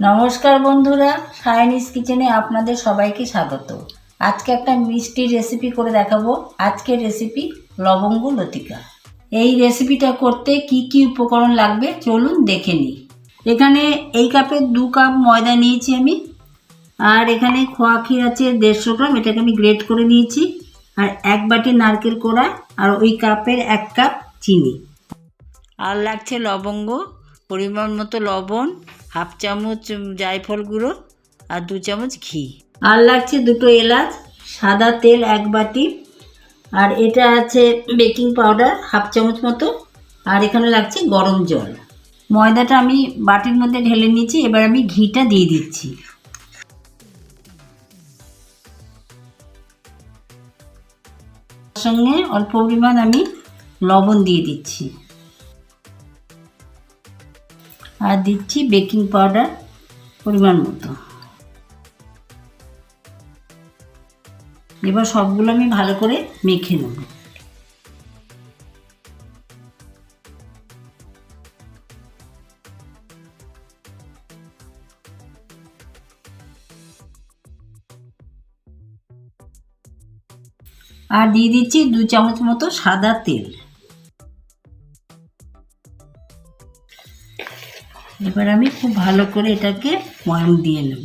নমস্কার বন্ধুরা সায়নিস কিচেনে আপনাদের সবাইকে স্বাগত। আজকে একটা মিষ্টি রেসিপি করে দেখাবো। আজকের রেসিপি লবঙ্গ লতিকা। এই রেসিপিটা করতে কি কি উপকরণ লাগবে চলুন দেখে নিই। এখানে এই কাপের দু কাপ ময়দা নিয়েছি আমি। আর এখানে খোয়া আছে দেড়শো গ্রাম, এটাকে আমি গ্রেট করে নিয়েছি। আর এক বাটি নারকেল কোড়া আর ওই কাপের এক কাপ চিনি। আর লাগছে লবঙ্গ, পরিমাণ মতো লবণ হাফ চামচ জায়ফল গুঁড়ো আর দু চামচ ঘি। আর লাগছে দুটো এলাচ, সাদা তেল এক বাটি। আর এটা আছে বেকিং পাউডার হাফ চামচ মতো। আর এখানে লাগছে গরম জল। ময়দাটা আমি বাটির মধ্যে ঢেলে নিয়েছি, এবার আমি ঘিটা দিয়ে দিচ্ছি। সঙ্গে অল্প পরিমাণ আমি লবণ দিয়ে দিচ্ছি। আর দিচ্ছি বেকিং পাউডার পরিমাণ মতো। এবার সবগুলো আমি ভালো করে মেখে নেব। আর দিয়ে দিচ্ছি দু চামচ মতো সাদা তেল। এবার আমি খুব ভালো করে এটাকে ময়াম দিয়ে নেব।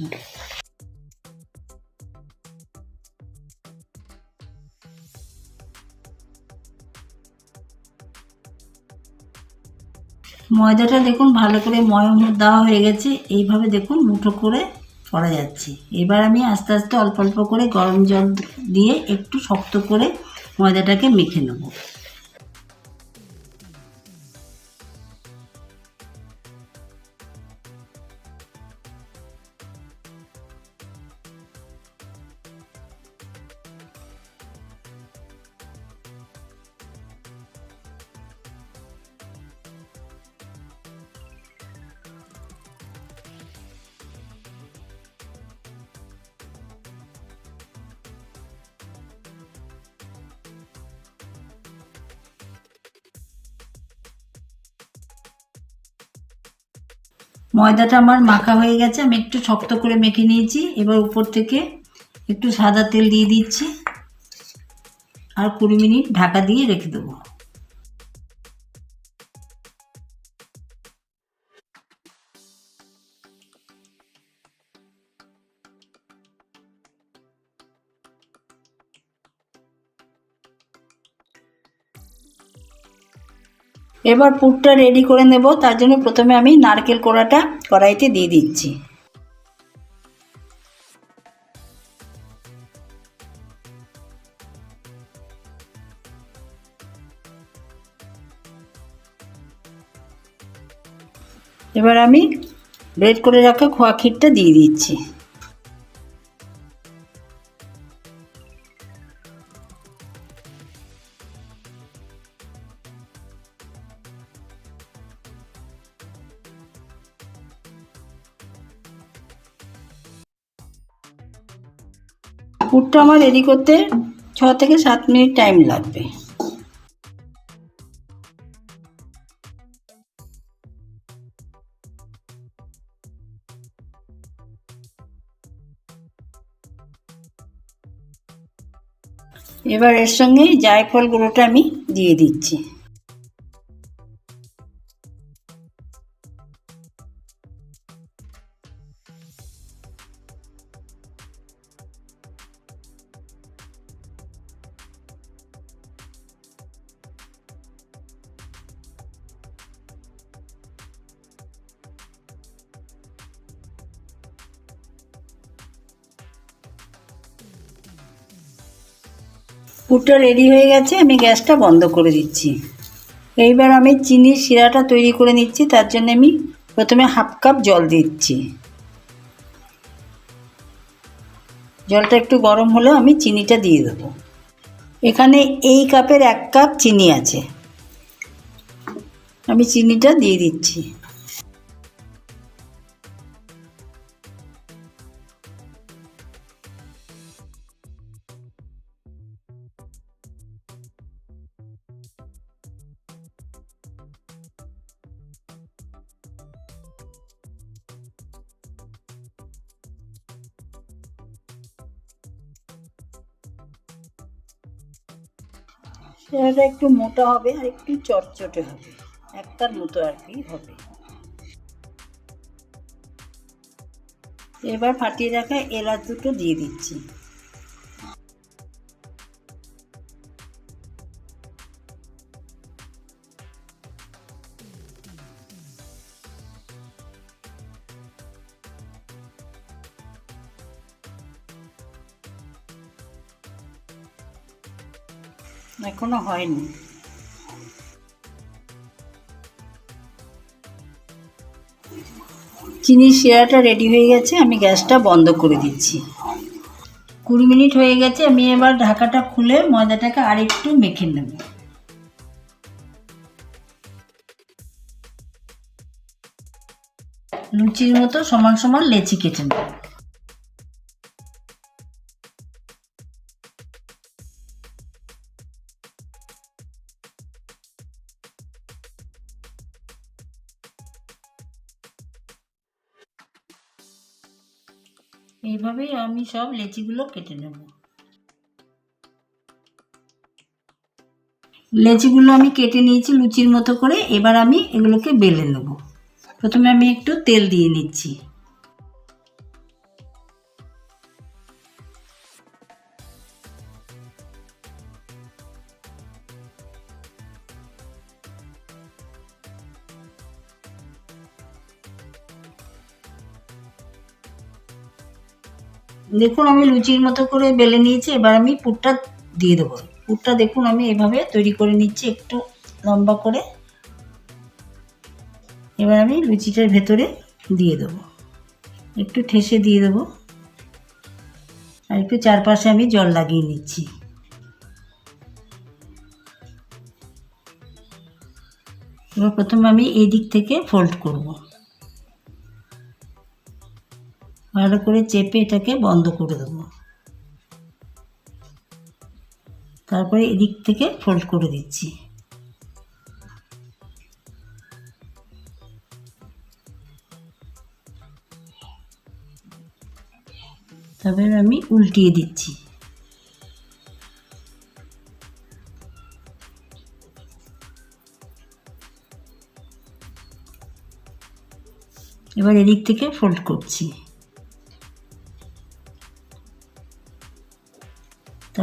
ময়দাটা দেখুন ভালো করে ময়ম দেওয়া হয়ে গেছে, এইভাবে দেখুন মুঠো করে করা যাচ্ছে। এবার আমি আস্তে আস্তে অল্প অল্প করে গরম জল দিয়ে একটু শক্ত করে ময়দাটাকে মেখে নেব। ময়দাটা আমার মাখা হয়ে গেছে, আমি একটু শক্ত করে মেখে নিয়েছি। এবার উপর থেকে একটু সাদা তেল দিয়ে দিচ্ছি। আর কুড়ি মিনিট ঢাকা দিয়ে রেখে দেবো। এবার পুরটা রেডি করে নেব। তার জন্য প্রথমে আমি নারকেল কোড়াটা কড়াইতে দিয়ে দিচ্ছি। এবার আমি রেড করে রাখা খোয়া ক্ষীরটা দিয়ে দিচ্ছি। পুরটা আমার রেডি করতে ছ থেকে সাত মিনিট টাইম লাগবে। এবার এর সঙ্গে জায়ফল গুঁড়োটা আমি দিয়ে দিচ্ছি। পুরটা রেডি হয়ে গেছে, আমি গ্যাসটা বন্ধ করে দিচ্ছি। এইবার আমি চিনির শিরাটা তৈরি করে নিচ্ছি, তার জন্য আমি প্রথমে হাফ কাপ জল দিচ্ছি। জলটা একটু গরম হলে আমি চিনিটা দিয়ে দেবো। এখানে এই কাপের এক কাপ চিনি আছে। আমি চিনিটা দিয়ে দিচ্ছি। সেটা একটু মোটা হবে আর একটু চটচটে হবে। একটার মতো আর কি হবে। এবার ফাটিয়ে রাখা এলাচ দুটো দিয়ে দিচ্ছি। এখনও হয়নি। চিনির শিরাটা রেডি হয়ে গেছে, আমি গ্যাসটা বন্ধ করে দিচ্ছি। কুড়ি মিনিট হয়ে গেছে, আমি এবার ঢাকাটা খুলে ময়দাটাকে আরেকটু মেখে নেব। লুচির মতো সমান সমান লেচি কেটে নেব। আমি সব লেচিগুলো কেটে নেব। লেচিগুলো আমি কেটে নিয়েছি লুচির মতো করে, এবার আমি এগুলোকে বেলে নেব। প্রথমে আমি একটু তেল দিয়ে নিচ্ছি। দেখুন, আমি লুচির মতো করে বেলে নিয়েছি, এবার আমি পুরটা দিয়ে দেবো। পুরটা দেখুন, আমি এভাবে তৈরি করে নিচ্ছি, একটু লম্বা করে। এবার আমি লুচিটার ভেতরে দিয়ে দেবো। একটু ঠেসে দিয়ে দেবো। আর একটু চারপাশে আমি জল লাগিয়ে নিচ্ছি। এবার প্রথমে আমি এই দিক থেকে ফোল্ড করব। ভালো করে চেপে এটাকে বন্ধ করে দেবো। তারপরে এদিক থেকে ফোল্ড করে দিচ্ছি। তারপরে আমি উল্টিয়ে দিচ্ছি। এবার এদিক থেকে ফোল্ড করছি।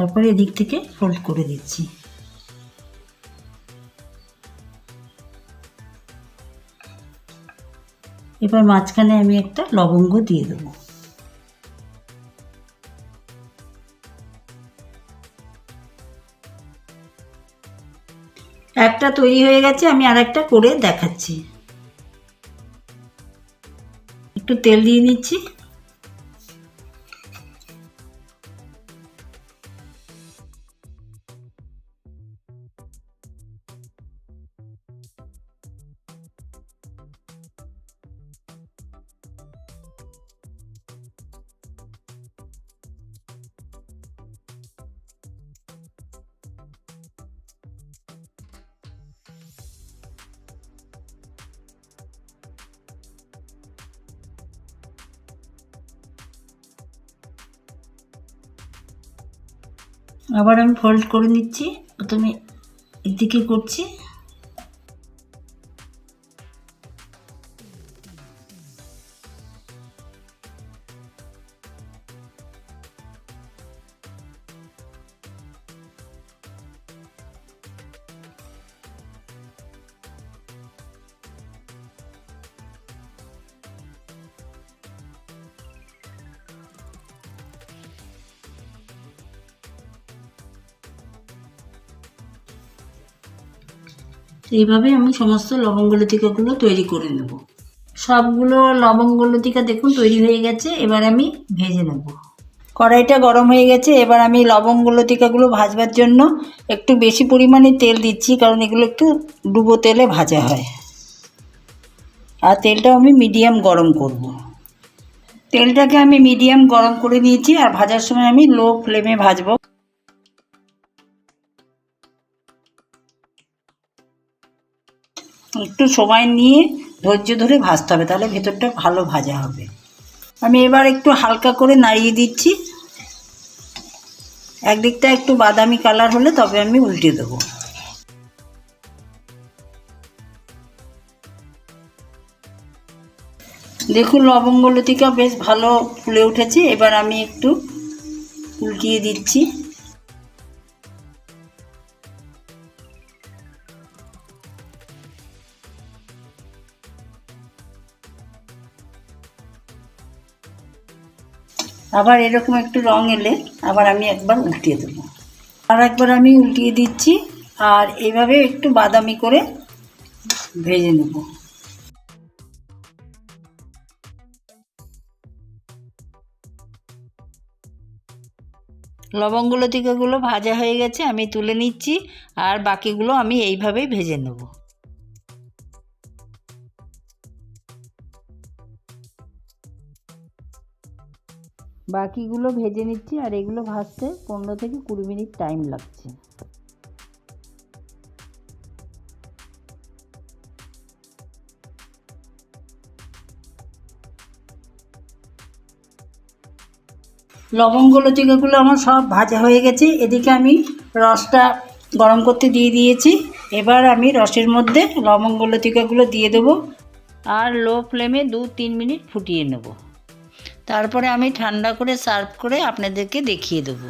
তারপরে এদিক থেকে ফোল্ড করে দিচ্ছি। এবার মাঝখানে আমি একটা লবঙ্গ দিয়ে দেবো। একটা তৈরি হয়ে গেছে, আমি আর একটা করে দেখাচ্ছি। একটু তেল দিয়ে নিচ্ছি। আবার আমি ফোল্ড করে নিচ্ছি। প্রথমে এদিকে করছি। এইভাবে আমি সমস্ত লবঙ্গ লতিকাগুলো তৈরি করে নেব। সবগুলো লবঙ্গ লতিকা দেখুন তৈরি হয়ে গেছে, এবার আমি ভেজে নেব। কড়াইটা গরম হয়ে গেছে, এবার আমি লবঙ্গ লতিকাগুলো ভাজবার জন্য একটু বেশি পরিমাণে তেল দিচ্ছি, কারণ এগুলো একটু ডুবো তেলে ভাজা হয়। আর তেলটাও আমি মিডিয়াম গরম করব। তেলটাকে আমি মিডিয়াম গরম করে নিয়েছি, আর ভাজার সময় আমি লো ফ্লেমে ভাজবো। একটু সময় নিয়ে ধৈর্য ধরে ভাজতে হবে, তাহলে ভেতরটা ভালো ভাজা হবে। আমি এবার একটু হালকা করে নাড়িয়ে দিচ্ছি। একদিকটা একটু বাদামি কালার হলে তবে আমি উল্টে দেবো। দেখুন, লবঙ্গ লতিকা বেশ ভালো ফুলে উঠেছে। এবার আমি একটু উল্টিয়ে দিচ্ছি। আবার এরকম একটু রং এলে আবার আমি একবার উল্টিয়ে দেবো। আর একবার আমি উল্টিয়ে দিচ্ছি, আর এইভাবে একটু বাদামি করে ভেজে নেব। লবঙ্গ লতিকাগুলো ভাজা হয়ে গেছে, আমি তুলে নিচ্ছি, আর বাকিগুলো আমি এইভাবেই ভেজে নেব। বাকিগুলো ভেজে নিচ্ছি আর এগুলো ভাজতে পনেরো থেকে কুড়ি মিনিট টাইম লাগছে। লবঙ্গ লতিকাগুলো আমার সব ভাজা হয়ে গেছে। এদিকে আমি রসটা গরম করতে দিয়ে দিয়েছি। এবার আমি রসের মধ্যে লবঙ্গ লতিকাগুলো দিয়ে দেবো। আর লো ফ্লেমে দু তিন মিনিট ফুটিয়ে নেব। তারপরে আমি ঠান্ডা করে সার্ভ করে আপনাদেরকে দেখিয়ে দেবো।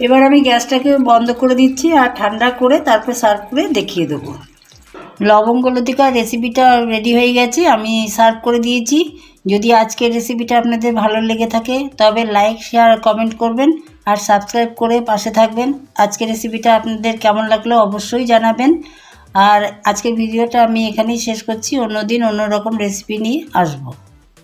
এবার আমি গ্যাসটাকে বন্ধ করে দিচ্ছি আর ঠান্ডা করে তারপর সার্ভ করে দেখিয়ে দেবো। লবঙ্গ লতিকা রেসিপিটা রেডি হয়ে গেছে, আমি সার্ভ করে দিয়েছি। যদি আজকের রেসিপিটা আপনাদের ভালো লেগে থাকে, তবে লাইক শেয়ার কমেন্ট করবেন আর সাবস্ক্রাইব করে পাশে থাকবেন। আজকের রেসিপিটা আপনাদের কেমন লাগল অবশ্যই জানাবেন। আর আজকের ভিডিওটা আমি এখানেই শেষ করছি। অন্য দিন অন্য রকম রেসিপি নিয়ে আসব।